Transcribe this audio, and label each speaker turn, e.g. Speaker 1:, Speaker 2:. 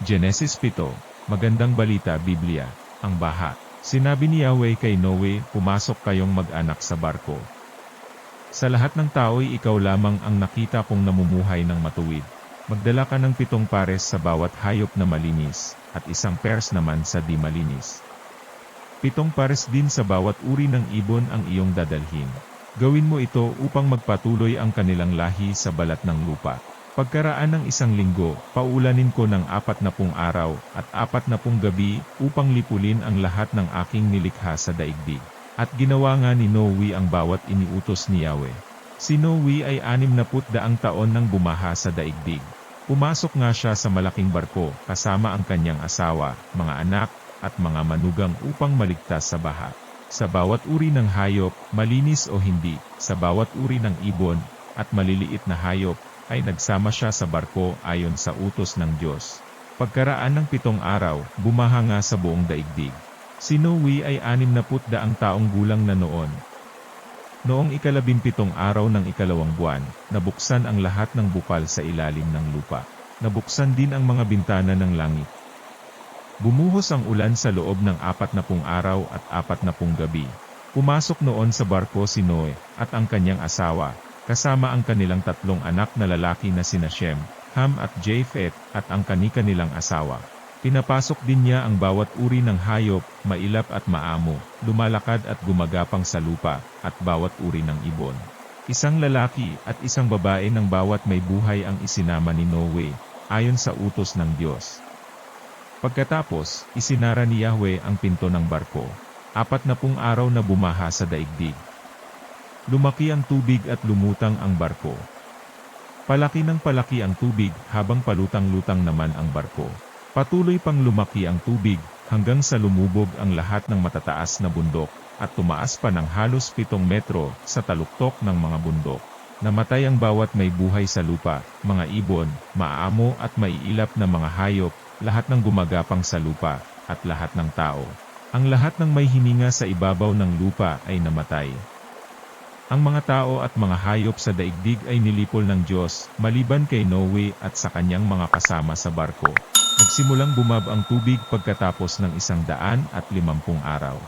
Speaker 1: Genesis 7, Magandang Balita Biblia, ang baha. Sinabi ni Yahweh kay Noe, pumasok kayong mag-anak sa barko. Sa lahat ng tao'y ikaw lamang ang nakita kong namumuhay ng matuwid. Magdala ka ng pitong pares sa bawat hayop na malinis, at isang pairs naman sa di malinis. Pitong pares din sa bawat uri ng ibon ang iyong dadalhin. Gawin mo ito upang magpatuloy ang kanilang lahi sa balat ng lupa. Pagkaraan ng isang linggo, paulanin ko ng apat na pung araw at apat na pung gabi upang lipulin ang lahat ng aking nilikha sa daigdig. At ginawa nga ni Noe ang bawat iniutos ni Yahweh. Si Noe ay anim na put daang taon nang bumaha sa daigdig. Pumasok nga siya sa malaking barko kasama ang kanyang asawa, mga anak, at mga manugang upang maligtas sa baha. Sa bawat uri ng hayop, malinis o hindi, sa bawat uri ng ibon, at maliliit na hayop, ay nagsama siya sa barko ayon sa utos ng Diyos. Pagkaraan ng pitong araw, bumaha nga sa buong daigdig. Si Noe ay anim na put daang taong gulang na noon. Noong ikalabimpitong araw ng ikalawang buwan, nabuksan ang lahat ng bukal sa ilalim ng lupa. Nabuksan din ang mga bintana ng langit. Bumuhos ang ulan sa loob ng apat na pung araw at apat na pung gabi. Pumasok noon sa barko si Noe, at ang kanyang asawa, kasama ang kanilang tatlong anak na lalaki na sina Shem, Ham at Japheth, at ang kani-kanilang asawa. Pinapasok din niya ang bawat uri ng hayop, mailap at maamo, lumalakad at gumagapang sa lupa, at bawat uri ng ibon. Isang lalaki at isang babae ng bawat may buhay ang isinama ni Noe, ayon sa utos ng Diyos. Pagkatapos, isinara ni Yahweh ang pinto ng barko. Apat na pung araw na bumaha sa daigdig. Lumaki ang tubig at lumutang ang barko. Palaki ng palaki ang tubig habang palutang-lutang naman ang barko. Patuloy pang lumaki ang tubig hanggang sa lumubog ang lahat ng matataas na bundok at tumaas pa ng halos pitong metro sa taluktok ng mga bundok. Namatay ang bawat may buhay sa lupa, mga ibon, maamo at maiilap na mga hayop, lahat ng gumagapang sa lupa, at lahat ng tao. Ang lahat ng may hininga sa ibabaw ng lupa ay namatay. Ang mga tao at mga hayop sa daigdig ay nilipol ng Diyos, maliban kay Noe at sa kanyang mga kasama sa barko. Nagsimulang bumab ang tubig pagkatapos ng isang daan at limampung araw.